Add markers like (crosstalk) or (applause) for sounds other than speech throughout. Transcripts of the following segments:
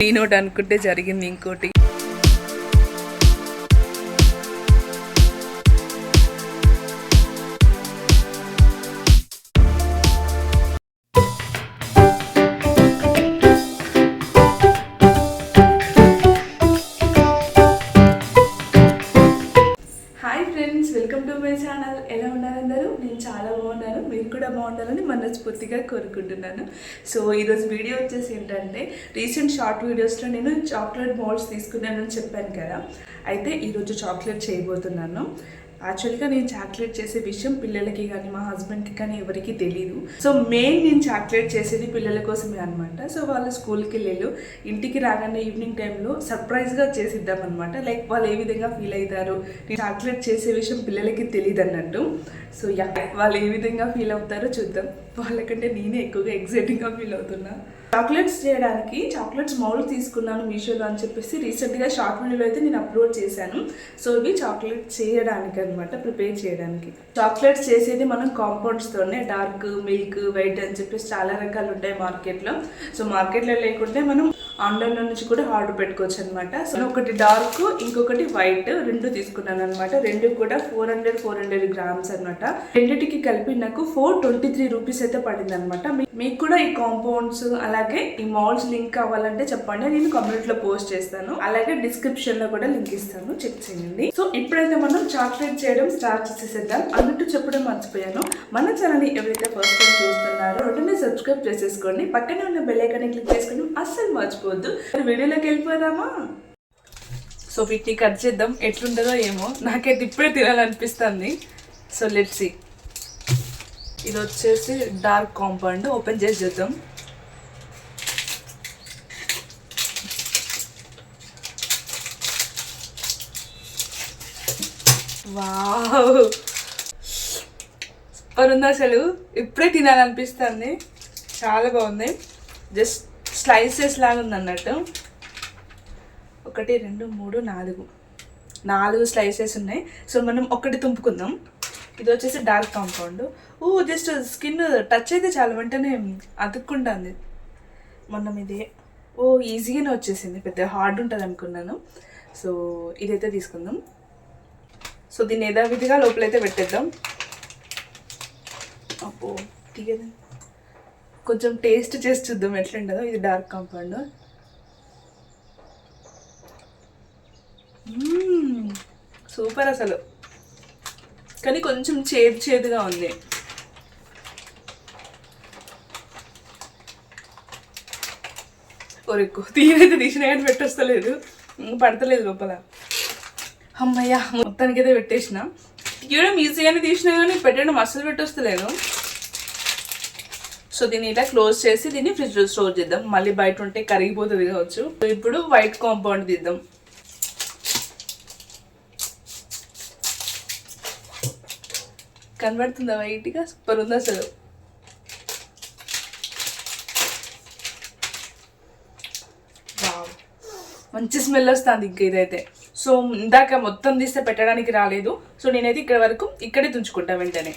నేనోటి అనుకుంటే జరిగింది ఇంకోటి. మై ఛానల్ ఎలా ఉన్నారు అందరూ? నేను చాలా బాగున్నాను. మీరు కూడా బాగుండాలని మనస్ఫూర్తిగా కోరుకుంటున్నాను. సో ఈరోజు వీడియో వచ్చేసి ఏంటంటే రీసెంట్ షార్ట్ వీడియోస్లో నేను చాక్లెట్ మోల్డ్స్ తీసుకున్నానని చెప్పాను కదా. అయితే ఈరోజు చాక్లెట్ చేయబోతున్నాను. యాక్చువల్గా నేను చాక్లెట్ చేసే విషయం పిల్లలకి కానీ మా హస్బెండ్కి కానీ ఎవరికి తెలియదు సో మెయిన్ నేను చాక్లెట్ చేసేది పిల్లల కోసమే అనమాట సో వాళ్ళు స్కూల్కి వెళ్ళారు. ఇంటికి రాగానే ఈవినింగ్ టైంలో సర్ప్రైజ్గా చేసిద్దాం అనమాట లైక్ వాళ్ళు ఏ విధంగా ఫీల్ అవుతారు నేను చాక్లెట్ చేసే విషయం పిల్లలకి తెలియదు అన్నట్టు సో యా వాళ్ళు ఏ విధంగా ఫీల్ అవుతారో చూద్దాం. వాళ్ళకంటే నేనే ఎక్కువగా ఎగ్జైటింగ్గా ఫీల్ అవుతున్నా. చాక్లెట్స్ చేయడానికి చాక్లెట్స్ మౌల్డ్ తీసుకున్నాను మీషోలో అని చెప్పేసి రీసెంట్గా షార్ట్ వీడియోలో అయితే నేను అప్లోడ్ చేశాను. సో ఇవి చాక్లెట్ చేయడానికి అనమాట ప్రిపేర్ చేయడానికి. చాక్లెట్స్ చేసేది మనం కాంపౌండ్స్తోనే డార్క్ మిల్క్ వైట్ అని చెప్పేసి చాలా రకాలు ఉంటాయి మార్కెట్లో. సో మార్కెట్లో లేకుంటే మనం ఆన్లైన్లో నుంచి కూడా ఆర్డర్ పెట్టుకోవచ్చు అనమాట సో ఒకటి డార్క్ ఇంకొకటి వైట్ రెండు తీసుకున్నాను అనమాట రెండు కూడా four hundred four hundred grams అనమాట రెండింటికి కలిపి నాకు ఫోర్ ట్వంటీ త్రీ రూపీస్ అయితే పడింది అనమాట మీకు కూడా ఈ కాంపౌండ్స్ అలాగే ఈ మాల్స్ లింక్ కావాలంటే చెప్పండి. నేను కమ్యూనిటీ లో పోస్ట్ చేస్తాను. అలాగే డిస్క్రిప్షన్లో కూడా లింక్ ఇస్తాను. చెక్ చేయండి. సో ఇప్పుడైతే మనం చాక్లెట్ చేయడం స్టార్ట్ చేసేద్దాం అన్నట్టు చెప్పడం మర్చిపోయాను. మన ఛానల్ ఎవరైతే ఫస్ట్ టైం చూస్తున్నారో వెంటనే సబ్స్క్రైబ్ చేసేసుకోండి. పక్కనే ఉన్న బెల్ ఐకాన్ క్లిక్ చేసుకుని అస్సలు మర్చిపోవద్దు మరి వీడియోలోకి వెళ్ళిపోదామా? సో వీటిని కట్ చేద్దాం. ఎట్లుంటుందో ఏమో. నాకైతే ఇప్పుడే తినాలనిపిస్తుంది. సో లెట్ సి ఇది వచ్చేసి డార్క్ కాంపౌండ్ ఓపెన్ చేసి చూద్దాం. వావ్! సూపర్ ఉంది అసలు ఇప్పుడే తినాలనిపిస్తుంది. చాలా బాగుంది. జస్ట్ స్లైసెస్ లాగా ఉంది అన్నట్టు. ఒకటి రెండు మూడు నాలుగు. నాలుగు స్లైసెస్ ఉన్నాయి. సో మనం ఒకటి తుంపుకుందాం. ఇది వచ్చేసి డార్క్ కాంపౌండ్. ఓ జస్ట్ స్కిన్ టచ్ అయితే చాలా. వెంటనే అతుక్కుంటుంది. మొన్న ఇదే ఓ ఈజీగానే వచ్చేసింది. పెద్ద హార్డ్ ఉంటుంది అనుకున్నాను. సో ఇదైతే తీసుకుందాం. సో దీన్ని యథావిధిగా లోపలైతే పెట్టేద్దాం. అబ్బో తీయదండి కొంచెం టేస్ట్ చేసి చూద్దాం ఎట్లుంటుందో. ఇది డార్క్ కాంపౌండ్ సూపర్ అసలు. కానీ కొంచెం చేదు చేదుగా ఉంది. ఒరెక్కు తీరైతే తీసిన కానీ పెట్టొస్తలేదు. ఇంకా పడతలేదు లోపల. అమ్మయ్యా మొత్తానికి అయితే పెట్టేసిన తీయడం ఈజీగానే తీసినా కానీ పెట్టడం అస్సలు పెట్టొస్తలేదు. సో దీన్ని ఇలా క్లోజ్ చేసి దీన్ని ఫ్రిడ్జ్లో స్టోర్ చేద్దాం. మళ్ళీ బయట ఉంటే కరిగిపోతుంది కావచ్చు. సో ఇప్పుడు వైట్ కాంపౌండ్ తీద్దాం. కనబడుతుందా వైట్గా? సూపర్ ఉంది అసలు? వావ్. మంచి స్మెల్ వస్తుంది ఇంకా ఇదైతే. సో ఇందాక మొత్తం తీస్తే పెట్టడానికి రాలేదు. సో నేనైతే ఇక్కడ వరకు ఇక్కడే తుంచుకుంటా వెంటనే.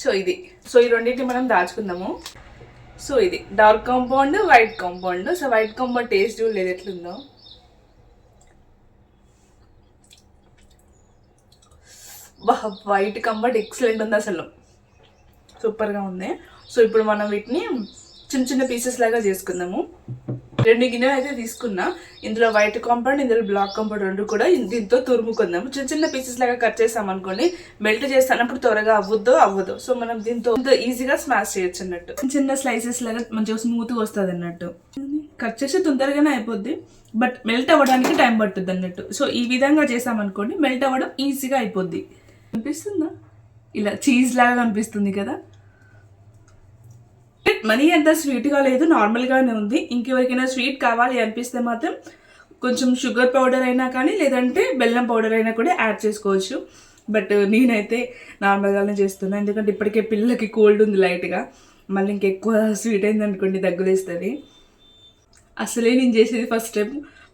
సో ఇది. సో ఈ రెండింటిని మనం దాచుకుందాము. సో ఇది. Dark compound white compound. So white compound taste లేదు ఎట్లుందో. వా వైట్ కంఫర్ట్ ఎక్సలెంట్ ఉంది అసలు. సూపర్గా ఉంది. సో ఇప్పుడు మనం వీటిని చిన్న చిన్న పీసెస్ లాగా చేసుకుందాము. రెండు గిన్నెలు అయితే తీసుకున్నా. ఇందులో వైట్ కాంపౌండ్ ఇందులో బ్లాక్ కాంపౌండ్ రెండు కూడా దీంతో తురుముకుందాము. చిన్న చిన్న పీసెస్ లాగా కట్ చేసాం అనుకోండి మెల్ట్ చేస్తానప్పుడు త్వరగా అవ్వద్దు అవ్వదు. సో మనం దీంతో ఈజీగా స్మాష్ చేయొచ్చు అన్నట్టు. చిన్న స్లైసెస్ లాగా మంచిగా స్మూత్గా వస్తుంది అన్నట్టు. కట్ చేస్తే తొందరగానే అయిపోద్ది బట్ మెల్ట్ అవ్వడానికి టైం పడుతుంది అన్నట్టు. సో ఈ విధంగా చేసామనుకోండి మెల్ట్ అవ్వడం ఈజీగా అయిపోద్ది. అనిపిస్తుందా? ఇలా చీజ్ లాగా అనిపిస్తుంది కదా? మనీ అంత స్వీట్గా లేదు నార్మల్గానే ఉంది. ఇంకెవరికైనా స్వీట్ కావాలి అనిపిస్తే మాత్రం కొంచెం షుగర్ పౌడర్ అయినా కానీ లేదంటే బెల్లం పౌడర్ అయినా కూడా యాడ్ చేసుకోవచ్చు. బట్ నేనైతే నార్మల్గానే చేస్తున్నాను ఎందుకంటే ఇప్పటికే పిల్లలకి కోల్డ్ ఉంది లైట్గా మళ్ళీ ఇంకెక్కువ స్వీట్ అయిందనుకోండి దగ్గులేస్తుంది. అసలే నేను చేసేది ఫస్ట్ టైం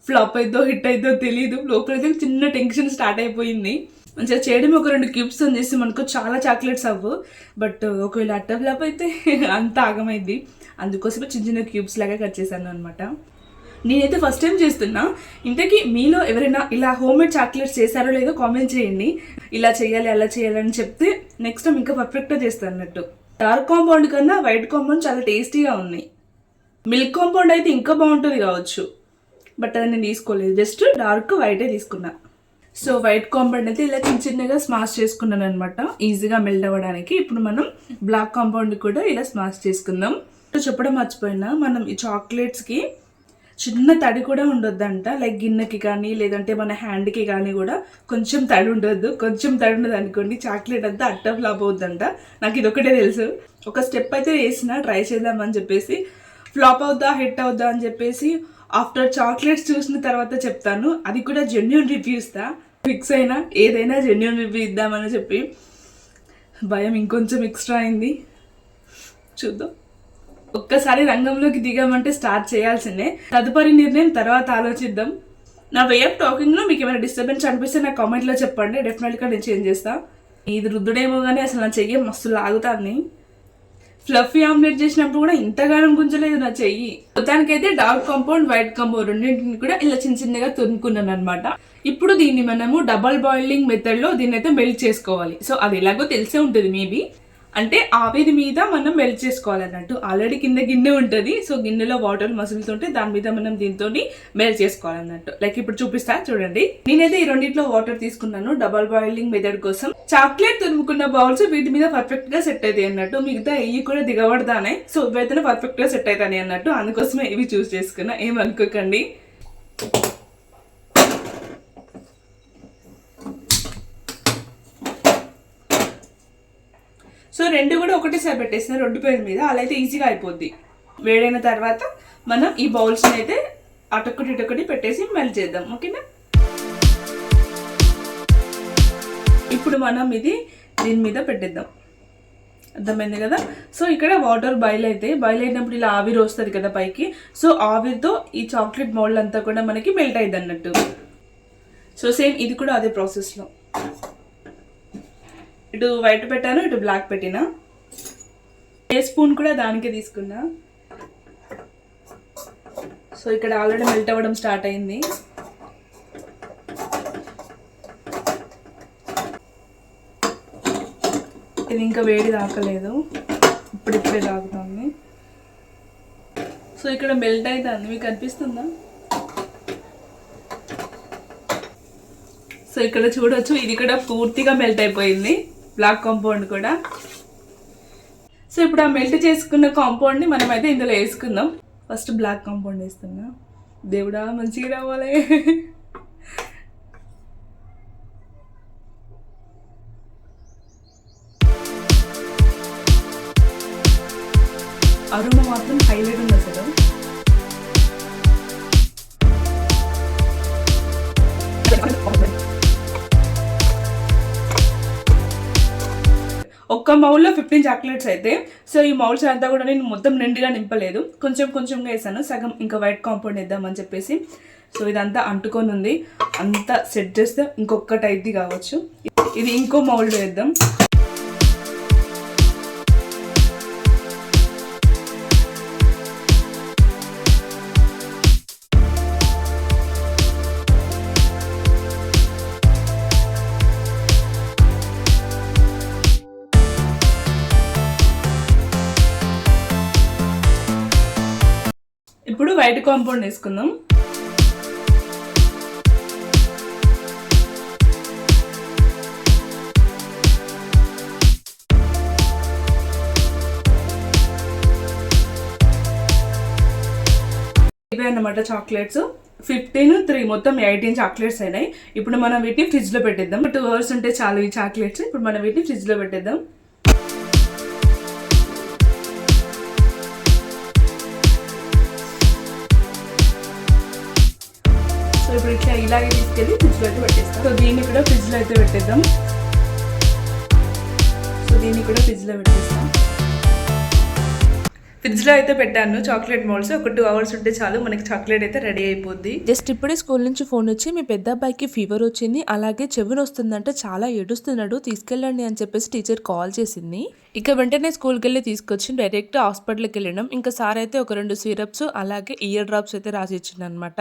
ఫ్లాప్ అయిద్దో హిట్ అయిద్దో తెలియదు లోపల చిన్న టెన్షన్ స్టార్ట్ అయిపోయింది. మంచిగా చేయడం ఒక రెండు క్యూబ్స్ చేసి మనకు చాలా చాక్లెట్స్ అవ్వు. బట్ uh, ఒకవేళ అట్ట ఫ్లాప్ అయితే (laughs) అంత ఆగమైంది అందుకోసమే చిన్న చిన్న క్యూబ్స్ లాగా కట్ చేశాను అనమాట నేనైతే ఫస్ట్ టైం చేస్తున్నా. ఇంతకీ మీలో ఎవరైనా ఇలా హోమ్ మేడ్ చాక్లెట్స్ చేశారో లేదో కామెంట్ చేయండి. ఇలా చేయాలి అలా చేయాలి అని చెప్తే నెక్స్ట్ టైం ఇంకా పర్ఫెక్ట్గా చేస్తాను అన్నట్టు. డార్క్ కాంపౌండ్ కన్నా వైట్ కాంపౌండ్ చాలా టేస్టీగా ఉన్నాయి. మిల్క్ కాంపౌండ్ అయితే ఇంకా బాగుంటుంది కావచ్చు. బట్ అది నేను తీసుకోలేదు. జస్ట్ డార్క్ వైటే తీసుకున్నా. సో వైట్ కాంపౌండ్ అయితే ఇలా చిన్న చిన్నగా స్మాష్ చేసుకున్నాను అనమాట ఈజీగా మెల్ట్ అవ్వడానికి. ఇప్పుడు మనం బ్లాక్ కాంపౌండ్ కూడా ఇలా స్మాష్ చేసుకుందాం. చెప్పడం మర్చిపోయినా మనం ఈ చాక్లెట్స్కి చిన్న తడి కూడా ఉండొద్దంట. లైక్ గిన్నెకి కానీ లేదంటే మన హ్యాండ్కి కానీ కూడా కొంచెం తడి ఉండొద్దు. కొంచెం తడి ఉండదు అనుకోండి చాక్లెట్ అంతా అట్ట ఫ్లాప్ అవుద్దంట. నాకు ఇది ఒకటే తెలుసు. ఒక స్టెప్ అయితే వేసిన ట్రై చేద్దామని చెప్పేసి ఫ్లాప్ అవుద్దా హిట్ అవుద్దా అని చెప్పేసి ఆఫ్టర్ చాక్లెట్స్ చూసిన తర్వాత చెప్తాను. అది కూడా జెన్యున్ రివ్యూ ఇస్తా ఫిక్స్ అయినా ఏదైనా జెన్యున్ రివ్యూ ఇద్దామని చెప్పి భయం ఇంకొంచెం ఎక్స్ట్రా అయింది. చూద్దాం. ఒక్కసారి రంగంలోకి దిగామంటే స్టార్ట్ చేయాల్సిందే. తదుపరి నిర్ణయం తర్వాత ఆలోచిద్దాం. నా వే ఆఫ్ టాకింగ్లో మీకు ఏమైనా డిస్టర్బెన్స్ అనిపిస్తే నా కామెంట్లో చెప్పండి. డెఫినెట్గా నేను చేంజ్ చేస్తాను ఇది రుద్దుడేమో కానీ అసలు నా చెయ్యి మస్తు లాగుతాను ఫ్లఫీ ఆమ్లెట్ చేసినప్పుడు కూడా ఇంతగానం గుంజలేదు నా చెయ్యి. మొత్తానికైతే డార్క్ కాంపౌండ్ వైట్ కాంపౌండ్ రెండింటిని కూడా ఇలా చిన్న చిన్నగా తురుముకున్నాను అనమాట ఇప్పుడు దీన్ని మనము డబల్ బాయిలింగ్ మెథడ్లో దీన్ని అయితే మెల్ట్ చేసుకోవాలి. సో అది ఎలాగో తెలిసే ఉంటుంది మేబీ. అంటే ఆవిరి మీద మనం మెల్ట్ చేసుకోవాలన్నట్టు. ఆల్రెడీ కింద గిన్నె ఉంటుంది సో గిన్నెలో వాటర్ మసులుతుంటే దాని మీద మనం దీంతో మెల్ట్ చేసుకోవాలన్నట్టు. లైక్ ఇప్పుడు చూపిస్తా చూడండి. నేనైతే ఈ రెండిట్లో వాటర్ తీసుకున్నాను డబల్ బాయిలింగ్ మెథడ్ కోసం. చాక్లెట్ తురుముకున్న బౌల్స్ వీటి మీద పర్ఫెక్ట్గా సెట్ అవుతాయి అన్నట్టు. మిగతా ఇవి కూడా దిగబడతానే సో ఇవైతే పర్ఫెక్ట్గా సెట్ అవుతాయి అన్నట్టు. అందుకోసమే ఇవి చూస్ చేసుకున్నా. ఏమనుకోకండి సో రెండు కూడా ఒకటేసారి పెట్టేసిన రెండు పేరు మీద అలా అయితే ఈజీగా అయిపోద్ది. వేడైన తర్వాత మనం ఈ బౌల్స్ని అయితే అటొక్కటి ఇటొక్కటి పెట్టేసి మెల్ట్ చేద్దాం. ఓకేనా? ఇప్పుడు మనం ఇది దీని మీద పెట్టేద్దాం. అర్థమైంది కదా? సో ఇక్కడ వాటర్ బాయిల్ అయితే బాయిల్ అయినప్పుడు ఇలా ఆవిరి వస్తుంది కదా పైకి. సో ఆవిరితో ఈ చాక్లెట్ మౌల్డ్ అంతా కూడా మనకి మెల్ట్ అయింది అన్నట్టు సో సేమ్ ఇది కూడా అదే ప్రాసెస్లో ఇటు వైట్ పెట్టాను ఇటు బ్లాక్ పెట్టిన. ఏ స్పూన్ కూడా దానికే తీసుకున్నా. సో ఇక్కడ ఆల్రెడీ మెల్ట్ అవ్వడం స్టార్ట్ అయింది. ఇది ఇంకా వేడి తాకలేదు. ఇప్పుడు ఇప్పుడే సో ఇక్కడ మెల్ట్ అవుతుంది మీకు అనిపిస్తుందా? సో ఇక్కడ చూడొచ్చు ఇది కూడా పూర్తిగా మెల్ట్ అయిపోయింది. బ్లాక్ కాంపౌండ్ కూడా. సో ఇప్పుడు ఆ మెల్ట్ చేసుకున్న కాంపౌండ్ని మనం అయితే ఇందులో వేసుకుందాం. ఫస్ట్ బ్లాక్ కాంపౌండ్ వేస్తున్నా. దేవుడా మంచిగా రావాలి. అరుణ మాత్రం హైలైట్ ఉంది అసలు. ఒక్క మౌల్లో ఫిఫ్టీన్ చాక్లెట్స్ అయితే. సో ఈ మౌల్స్ అంతా కూడా నేను మొత్తం నిండుగా నింపలేదు. కొంచెం కొంచెంగా వేసాను. సగం ఇంకా వైట్ కాంపౌండ్ వేద్దామని చెప్పేసి. సో ఇదంతా అంటుకొని ఉంది. అంతా సెట్ చేస్తే ఇంకొకటి అయితే కావచ్చు. ఇది ఇంకో మౌల్డ్ వేద్దాం. ఇప్పుడు వైట్ కాంపౌండ్ వేసుకుందాం. ఇవే అన్నమాట చాక్లెట్స్. ఫిఫ్టీన్ త్రీ మొత్తం ఎయిటీన్ చాక్లెట్స్ అయినాయి. ఇప్పుడు మనం వీటిని ఫ్రిడ్జ్లో పెట్టేద్దాం. టూ అవర్స్ ఉంటే చాలు ఈ చాక్లెట్స్. ఇప్పుడు మనం వీటిని ఫ్రిడ్జ్లో పెట్టేద్దాం. ఇలాగే తీసుకెళ్ళి ఫ్రిడ్జ్లో అయితే పెట్టేస్తాం. సో దీన్ని కూడా ఫ్రిడ్జ్లో అయితే పెట్టేద్దాం. సో దీన్ని కూడా ఫ్రిడ్జ్లో పెట్టేస్తాం. ఫ్రిడ్జ్లో అయితే పెట్టాను చాక్లెట్ మోల్స్ ఒక టూ అవర్స్ ఉంటే చాలు మనకి చాక్లెట్ అయితే రెడీ అయిపోద్ది. జస్ట్ ఇప్పుడే స్కూల్ నుంచి ఫోన్ వచ్చి మీ పెద్ద అబ్బాయికి ఫీవర్ వచ్చింది అలాగే చెవిని వస్తుందంటే చాలా ఏడుస్తున్నాడు తీసుకెళ్ళండి అని చెప్పేసి టీచర్ కాల్ చేసింది. ఇక వెంటనే స్కూల్కి వెళ్ళి తీసుకొచ్చి డైరెక్ట్ హాస్పిటల్కి వెళ్ళడం ఇంకా సార్ అయితే ఒక రెండు సిరప్స్ అలాగే ఇయర్ డ్రాప్స్ అయితే రాసి ఇచ్చిండు అనమాట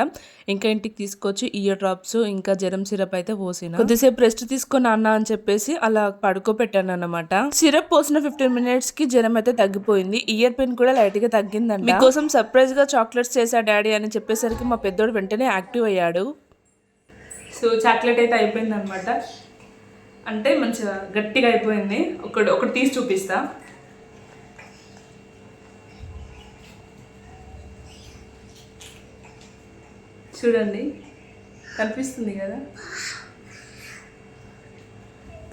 ఇంకా ఇంటికి తీసుకొచ్చి ఇయర్ డ్రాప్స్ ఇంకా జ్వరం సిరప్ అయితే పోసిన. కొద్దిసేపు రెస్ట్ తీసుకో నాన్న అని చెప్పేసి అలా పడుకోబెట్టాను అనమాట సిరప్ పోసిన ఫిఫ్టీన్ మినిట్స్కి జ్వరం అయితే తగ్గిపోయింది. ఇయర్ పెయిన్ కూడా లైట్గా తగ్గిందండి మీకోసం సర్ప్రైజ్గా చాక్లెట్స్ చేసా డాడీ అని చెప్పేసరికి మా పెద్దోడు వెంటనే యాక్టివ్ అయ్యాడు. సో చాక్లెట్ అయితే అయిపోయింది అనమాట అంటే మంచిగా గట్టిగా అయిపోయింది. ఒకటి ఒకటి తీసి చూపిస్తా. చూడండి. కనిపిస్తుంది కదా?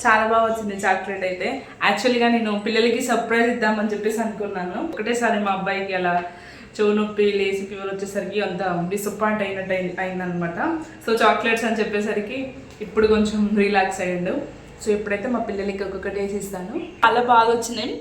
చాలా బాగా వచ్చింది చాక్లెట్ అయితే. యాక్చువల్గా నేను పిల్లలకి సర్ప్రైజ్ ఇద్దామని చెప్పేసి అనుకున్నాను. ఒకటేసారి మా అబ్బాయికి అలా చెవు నొప్పి లేసి ఫీవర్ వచ్చేసరికి అంత డిసప్పాయింట్ అయినట్టు అయిందనమాట. సో చాక్లెట్స్ అని చెప్పేసరికి ఇప్పుడు కొంచెం రిలాక్స్ అయ్యిండు. సో ఇప్పుడైతే మా పిల్లలకి ఒక్కొక్కటి వేసి ఇస్తాను చాలా బాగా వచ్చినాయి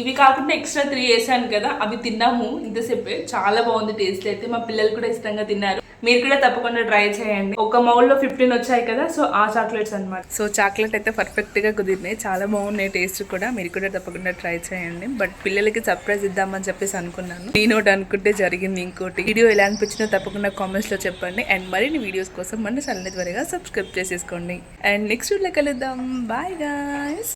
ఇవి కాకుండా ఎక్స్ట్రా త్రీ వేసాను కదా అవి తిన్నాము ఇంతసేపు. చాలా బాగుంది టేస్ట్ అయితే. మా పిల్లలు కూడా ఇష్టంగా తిన్నారు. మీరు కూడా తప్పకుండా ట్రై చేయండి. ఒక మౌల్లో ఫిఫ్టీన్ వచ్చాయి కదా సో ఆ చాక్లెట్స్ అన్నమాట. సో చాక్లెట్ అయితే పర్ఫెక్ట్గా కుదిరినాయి. చాలా బాగున్నాయి టేస్ట్ కూడా. మీరు కూడా తప్పకుండా ట్రై చేయండి. బట్ పిల్లలకి సర్ప్రైజ్ ఇద్దామని చెప్పేసి అనుకున్నాను. నేను ఒకటి అనుకుంటే జరిగింది ఇంకోటి. వీడియో ఎలా అనిపించినా తప్పకుండా కామెంట్స్లో చెప్పండి. అండ్ మరిన్ని వీడియోస్ కోసం మన ఛానల్ త్వరగా సబ్స్క్రైబ్ చేసేసుకోండి. అండ్ నెక్స్ట్ వీడియోలో కలుద్దాం. Bye guys